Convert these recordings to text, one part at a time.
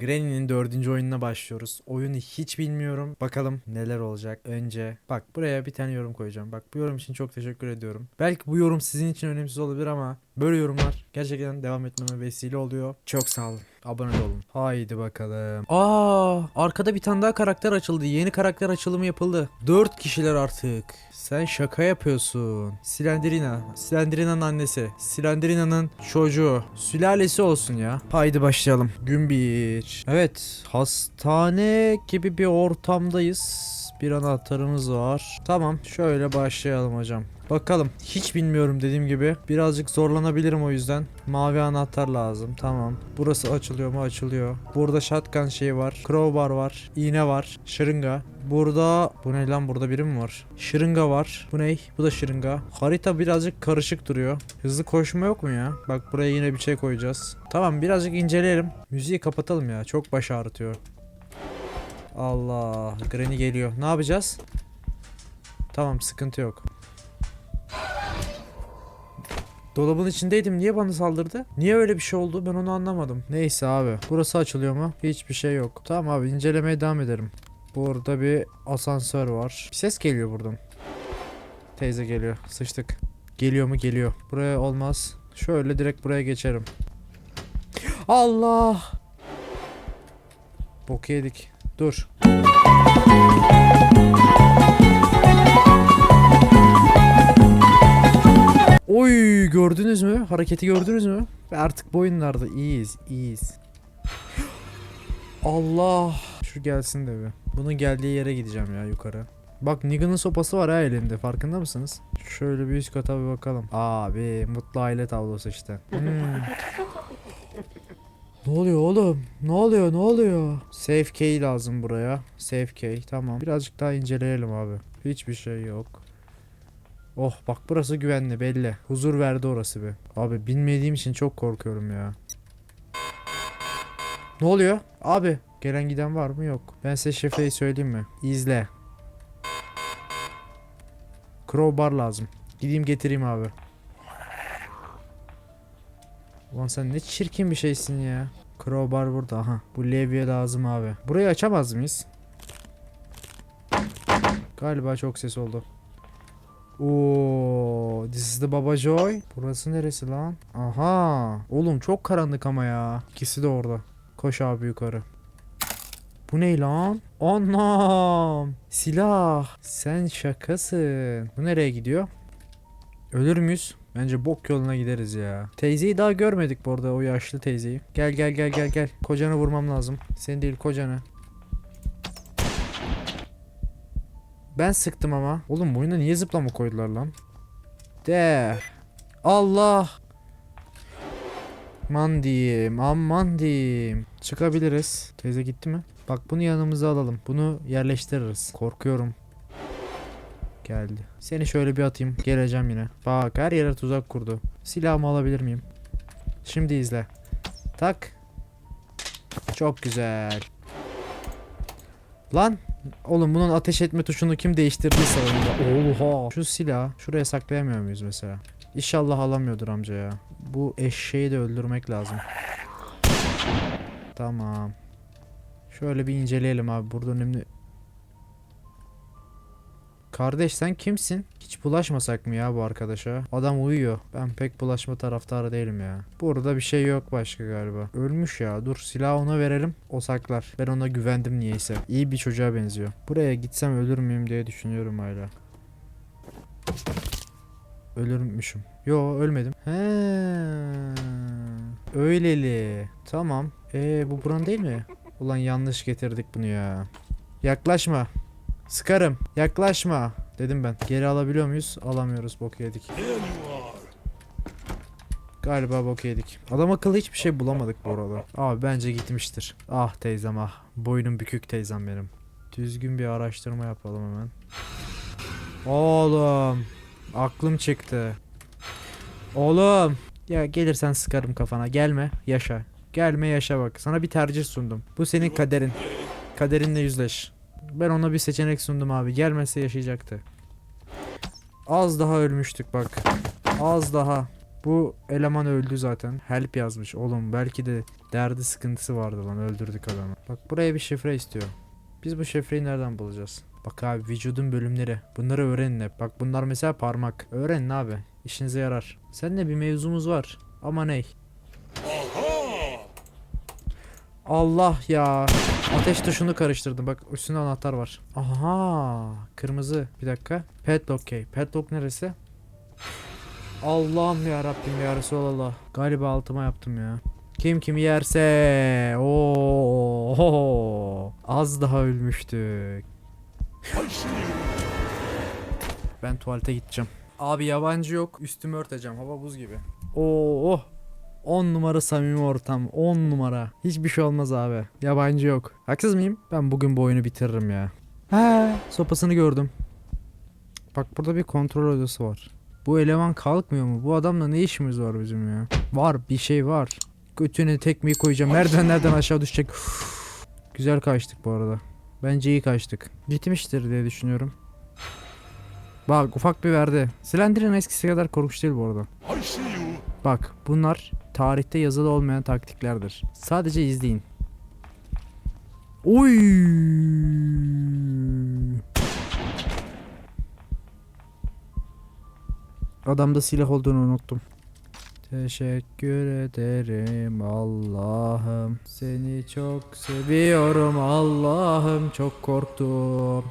Granny'nin dördüncü oyununa başlıyoruz. Oyunu hiç bilmiyorum. Bakalım neler olacak. Önce bak buraya bir tane yorum koyacağım. Bak bu yorum için çok teşekkür ediyorum. Belki bu yorum sizin için önemsiz olabilir ama böyle yorumlar gerçekten devam etmeme vesile oluyor. Çok sağ olun. Abone de olun. Haydi bakalım. Aa, arkada bir tane daha karakter açıldı. Yeni karakter açılımı yapıldı. 4 kişiler artık. Sen şaka yapıyorsun. Silendrina. Silendrina'nın annesi. Silendrina'nın çocuğu. Sülalesi olsun ya. Haydi başlayalım. Gün bir. Evet. Hastane gibi bir ortamdayız. Bir anahtarımız var. Tamam. Şöyle başlayalım hocam. Bakalım. Hiç bilmiyorum dediğim gibi. Birazcık zorlanabilirim o yüzden. Mavi anahtar lazım. Tamam. Burası açılıyor mu? Açılıyor. Burada shotgun şeyi var. Crowbar var. iğne var. Şırınga. Burada bu ne lan burada biri mi var? Şırınga var. Bu ne? Bu da şırınga. Harita birazcık karışık duruyor. Hızlı koşma yok mu ya? Bak buraya yine bir şey koyacağız. Tamam birazcık inceleyelim. Müziği kapatalım ya. Çok baş ağrıtıyor. Allah. Granny geliyor. Ne yapacağız? Tamam sıkıntı yok. Dolabın içindeydim. Niye bana saldırdı? Niye öyle bir şey oldu? Ben onu anlamadım. Neyse abi. Burası açılıyor mu? Hiçbir şey yok. Tamam abi incelemeye devam ederim. Burada bir asansör var. Bir ses geliyor buradan. Teyze geliyor. Sıçtık. Geliyor mu? Geliyor. Buraya olmaz. Şöyle direkt buraya geçerim. Allah! Bok yedik. Dur. Oy gördünüz mü? Hareketi gördünüz mü? Artık bu oyunlarda iyiyiz, iyiyiz. Allah. Şu gelsin de bir. Bunun geldiği yere gideceğim ya yukarı. Bak Negan'ın sopası var ha elinde farkında mısınız? Şöyle bir üst kata bir bakalım. Abi mutlu aile tablosu işte. Hmm. Ne oluyor oğlum? Ne oluyor? Ne oluyor? Safe key lazım buraya. Safe key. Tamam. Birazcık daha inceleyelim abi. Hiçbir şey yok. Oh bak burası güvenli belli. Huzur verdi orası bir. Abi bilmediğim için çok korkuyorum ya. Ne oluyor? Abi gelen giden var mı? Yok. Ben size şifreyi söyleyeyim mi? İzle. Crowbar lazım. Gideyim getireyim abi. Ulan sen ne çirkin bir şeysin ya. Crowbar burada. Aha. Bu levye lazım abi. Burayı açamaz mıyız? Galiba çok ses oldu. Oo, this is the Baba Joy. Burası neresi lan? Aha. Oğlum çok karanlık ama ya. İkisi de orada. Koş abi yukarı. Bu ne lan? Anam. Silah. Sen şakasın. Bu nereye gidiyor? Ölür müyüz? Bence bok yoluna gideriz ya. Teyzeyi daha görmedik bu arada o yaşlı teyzeyi. Gel gel gel gel gel. Kocanı vurmam lazım. Seni değil kocanı. Ben sıktım ama. Oğlum bu oyuna niye zıplama koydular lan? De. Allah. Aman diyeyim. Aman diyeyim. Çıkabiliriz. Teyze gitti mi? Bak bunu yanımıza alalım. Bunu yerleştiririz. Korkuyorum. Geldi. Seni şöyle bir atayım. Geleceğim yine. Bak her yere tuzak kurdu. Silahımı alabilir miyim? Şimdi izle. Tak. Çok güzel. Lan Oğlum bunun ateş etme tuşunu kim değiştirdiyse oyunda. Oha. Şu silah şuraya saklayamıyor muyuz mesela? İnşallah alamıyordur amca ya. Bu eşeği de öldürmek lazım. Tamam. Şöyle bir inceleyelim abi. Burada önemli... Kardeş sen kimsin? Hiç bulaşmasak mı ya bu arkadaşa? Adam uyuyor. Ben pek bulaşma taraftarı değilim ya. Burada bir şey yok başka galiba. Ölmüş ya. Dur silahı ona verelim. O saklar. Ben ona güvendim niyeyse. İyi bir çocuğa benziyor. Buraya gitsem ölür müyüm diye düşünüyorum hala. Ölürmüşüm. Yo ölmedim. He. Öyleli. Tamam. Ee bu buran değil mi? Ulan yanlış getirdik bunu ya. Yaklaşma. Sıkarım. Yaklaşma. Dedim ben. Geri alabiliyor muyuz? Alamıyoruz. Bok yedik. Galiba bok yedik. Adam akıllı hiçbir şey bulamadık bu arada. Abi bence gitmiştir. Ah teyzem ah. Boynum bükük teyzem benim. Düzgün bir araştırma yapalım hemen. Oğlum. Aklım çıktı. Oğlum. Ya gelirsen sıkarım kafana. Gelme. Yaşa. Gelme yaşa bak. Sana bir tercih sundum. Bu senin kaderin. Kaderinle yüzleş. Ben ona bir seçenek sundum abi. Gelmese yaşayacaktı. Az daha ölmüştük bak. Az daha. Bu eleman öldü zaten. Help yazmış. Oğlum belki de derdi sıkıntısı vardı lan öldürdük adamı. Bak buraya bir şifre istiyor. Biz bu şifreyi nereden bulacağız? Bak abi vücudun bölümleri. Bunları öğrenin hep. Bak bunlar mesela parmak. Öğrenin abi. İşinize yarar. Seninle bir mevzumuz var. Ama ney? Allah ya. Ateş tuşunu karıştırdım. Bak üstünde anahtar var. Aha. Kırmızı. Bir dakika. Padlock key. Padlock neresi? Allah'ım ya Rabbim ya Resulallah. Galiba altıma yaptım ya. Kim kimi yerse. Oo. Az daha ölmüştük. Ben tuvalete gideceğim. Abi yabancı yok. Üstümü örteceğim. Hava buz gibi. Oo. Oh. 10 numara samimi ortam. 10 numara. Hiçbir şey olmaz abi. Yabancı yok. Haksız mıyım? Ben bugün bu oyunu bitiririm ya. He, sopasını gördüm. Bak burada bir kontrol odası var. Bu eleman kalkmıyor mu? Bu adamla ne işimiz var bizim ya? Var bir şey var. Götüne tekmeyi koyacağım. Merdivenlerden aşağı düşecek. Güzel kaçtık bu arada. Bence iyi kaçtık. Bitmiştir diye düşünüyorum. Bak ufak bir verdi. Slender'ın eskisi kadar korkunç değil bu arada. Bak bunlar tarihte yazılı olmayan taktiklerdir. Sadece izleyin. Oy! Adamda silah olduğunu unuttum. Teşekkür ederim Allah'ım. Seni çok seviyorum Allah'ım. Çok korktum.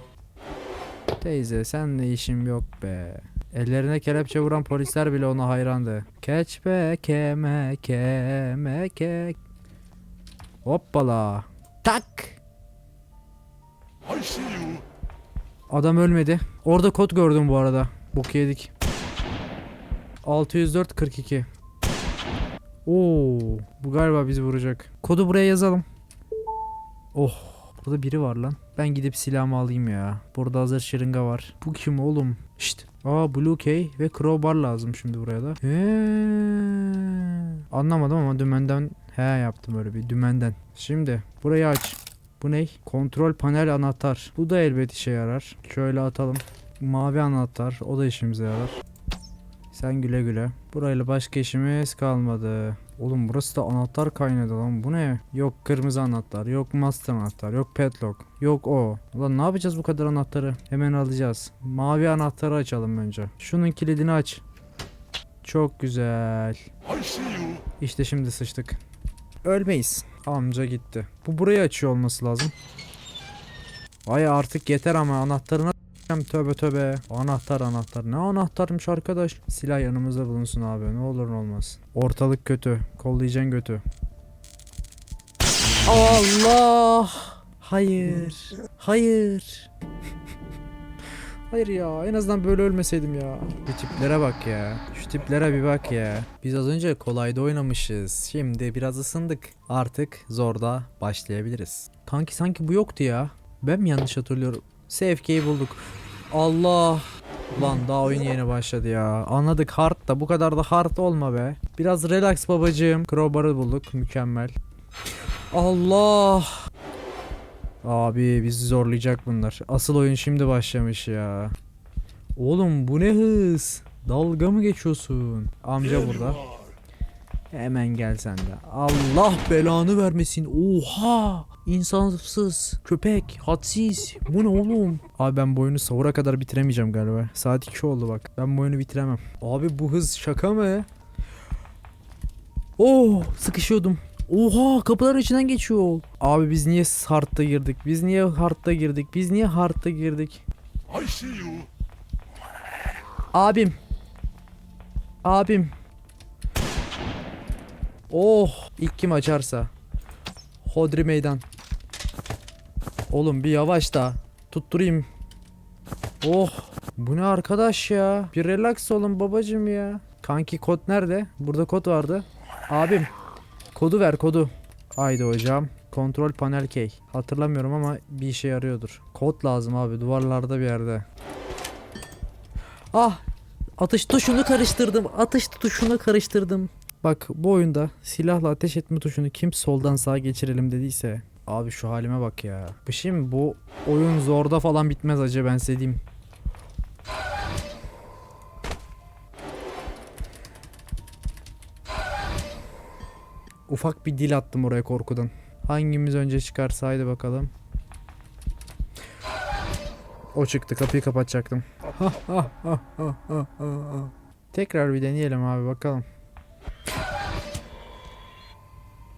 Teyze senle işim yok be. Ellerine kelepçe vuran polisler bile ona hayrandı. Keçbe keme keme ke. Hoppala. Tak. Adam ölmedi. Orada kod gördüm bu arada. Bok yedik. 604 42. Oo, bu galiba bizi vuracak. Kodu buraya yazalım. Oh, burada biri var lan. Ben gidip silahımı alayım ya. Burada hazır şırınga var. Bu kim oğlum? Şşt. Aa Blue Key ve Crowbar lazım şimdi buraya da. He. Anlamadım ama dümenden he yaptım öyle bir dümenden. Şimdi burayı aç. Bu ne? Kontrol panel anahtar. Bu da elbet işe yarar. Şöyle atalım. Mavi anahtar. O da işimize yarar. Sen güle güle. Burayla başka işimiz kalmadı. Oğlum burası da anahtar kaynadı lan. Bu ne? Yok kırmızı anahtar. Yok master anahtar. Yok padlock. Yok o. Ulan ne yapacağız bu kadar anahtarı? Hemen alacağız. Mavi anahtarı açalım önce. Şunun kilidini aç. Çok güzel. İşte şimdi sıçtık. Ölmeyiz. Amca gitti. Bu burayı açıyor olması lazım. Vay artık yeter ama anahtarına s**eceğim, Tövbe tövbe. Anahtar anahtar. Ne anahtarmış arkadaş? Silah yanımızda bulunsun abi. Ne olur ne olmaz. Ortalık kötü. Kollayacaksın götü. Allah. Hayır. Hayır. Hayır ya en azından böyle ölmeseydim ya. Bu tiplere bak ya. Şu tiplere bir bak ya. Biz az önce kolayda oynamışız. Şimdi biraz ısındık. Artık zorda başlayabiliriz. Kanki sanki bu yoktu ya. Ben mi yanlış hatırlıyorum? Safe'yi bulduk. Allah. Lan daha oyun yeni başladı ya. Anladık hard da bu kadar da hard olma be. Biraz relax babacığım. Crowbar'ı bulduk. Mükemmel. Allah. Abi bizi zorlayacak bunlar. Asıl oyun şimdi başlamış ya. Oğlum bu ne hız? Dalga mı geçiyorsun? Amca burada. Hemen gel sen de. Allah belanı vermesin. Oha! İnsansız, köpek, hadsiz. Bu ne oğlum? Abi ben bu oyunu sahura kadar bitiremeyeceğim galiba. Saat 2 oldu bak. Ben bu oyunu bitiremem. Abi bu hız şaka mı? Oh sıkışıyordum. Oha kapıların içinden geçiyor. Abi biz niye hardta girdik? Biz niye hardta girdik? Biz niye hardta girdik? Abim. Abim. Oh ilk kim açarsa. Hodri meydan. Oğlum bir yavaş da. Tutturayım. Oh. Bu ne arkadaş ya? Bir relax olun babacım ya. Kanki kod nerede? Burada kod vardı. Abim. Kodu ver kodu. Haydi hocam. Kontrol panel key. Hatırlamıyorum ama bir işe yarıyordur. Kod lazım abi duvarlarda bir yerde. Ah! Atış tuşunu karıştırdım. Atış tuşunu karıştırdım. Bak bu oyunda silahla ateş etme tuşunu kim soldan sağa geçirelim dediyse Abi şu halime bak ya. Şimdi bu oyun zorda falan bitmez acı ben size diyeyim. Ufak bir dil attım oraya korkudan. Hangimiz önce çıkarsa haydi bakalım. O çıktı kapıyı kapatacaktım. Tekrar bir deneyelim abi bakalım.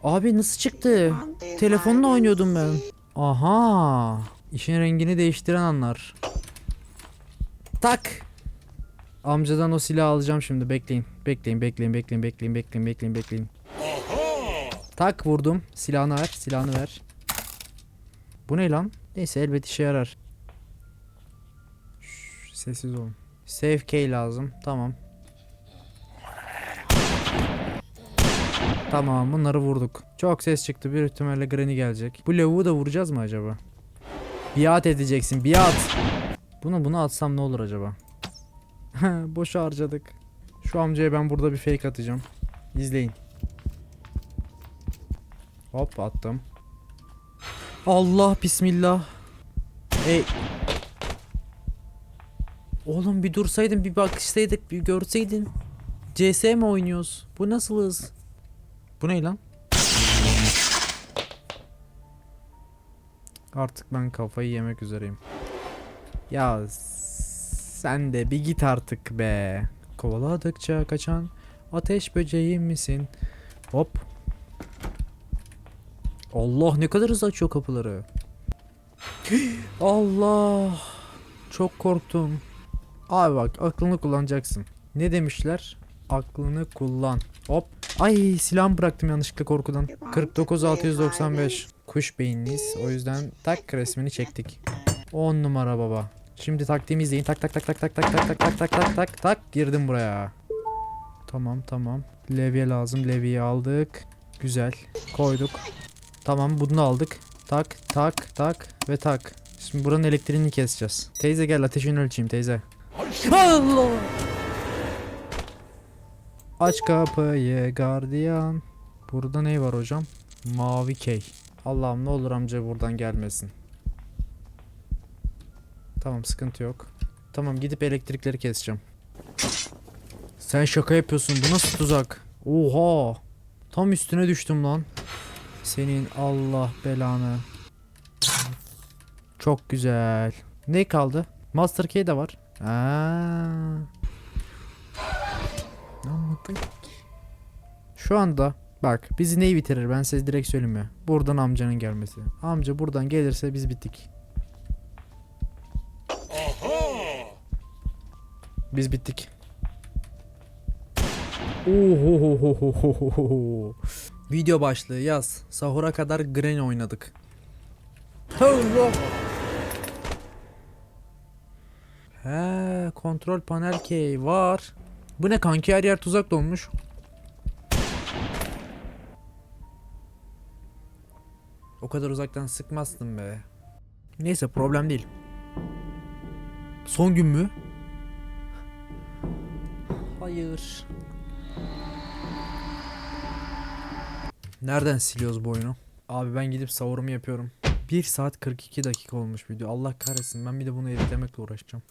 Abi nasıl çıktı? Telefonla oynuyordum ben. Aha. İşin rengini değiştiren anlar. Tak. Amcadan o silahı alacağım şimdi. Bekleyin. Bekleyin, bekleyin, bekleyin, bekleyin, bekleyin, bekleyin, bekleyin. Tak vurdum. Silahını ver, silahını ver. Bu ne lan? Neyse elbet işe yarar. Şşş, sessiz olun. Save key lazım. Tamam. Tamam bunları vurduk. Çok ses çıktı. Bir ihtimalle Granny gelecek. Bu lavuğu da vuracağız mı acaba? Biat edeceksin. Biat. Bunu bunu atsam ne olur acaba? Boşa harcadık. Şu amcaya ben burada bir fake atacağım. İzleyin. Hop attım. Allah bismillah. Ey. Oğlum bir dursaydın bir bakışsaydık bir görseydin. CS mi oynuyoruz? Bu nasıl hız? Bu ne lan? Artık ben kafayı yemek üzereyim. Ya sen de bir git artık be. Kovaladıkça kaçan ateş böceği misin? Hop. Allah ne kadar hızlı açıyor kapıları. Allah. Çok korktum. Abi bak aklını kullanacaksın. Ne demişler? Aklını kullan. Hop. Ay silahımı bıraktım yanlışlıkla korkudan. 49 695. Kuş beyinliyiz. O yüzden tak resmini çektik. 10 numara baba. Şimdi taktiğimi izleyin. Tak tak tak tak tak tak tak tak tak tak tak tak tak girdim buraya. Tamam tamam. Levye lazım. Levyeyi aldık. Güzel. Koyduk. Tamam bunu aldık. Tak tak tak ve tak. Şimdi buranın elektriğini keseceğiz. Teyze gel ateşini ölçeyim teyze. Allah! Aç kapıyı gardiyan. Burada ne var hocam? Mavi key. Allah'ım ne olur amca buradan gelmesin. Tamam sıkıntı yok. Tamam gidip elektrikleri keseceğim. Sen şaka yapıyorsun. Bu nasıl tuzak? Oha. Tam üstüne düştüm lan. Senin Allah belanı. Çok güzel. Ne kaldı? Master Key de var. Aa. Anladık. Şu anda bak bizi neyi bitirir ben size direkt söyleyeyim mi? Buradan amcanın gelmesi. Amca buradan gelirse biz bittik. Biz bittik. Ohohohohohoho. Video başlığı yaz. Sahura kadar Granny oynadık. Allah. He, kontrol panel key var. Bu ne kanki her yer tuzak dolmuş. O kadar uzaktan sıkmazdım be. Neyse problem değil. Son gün mü? Hayır. Nereden siliyoruz bu oyunu? Abi ben gidip savurumu yapıyorum. 1 saat 42 dakika olmuş video. Allah kahretsin ben bir de bunu editlemekle uğraşacağım.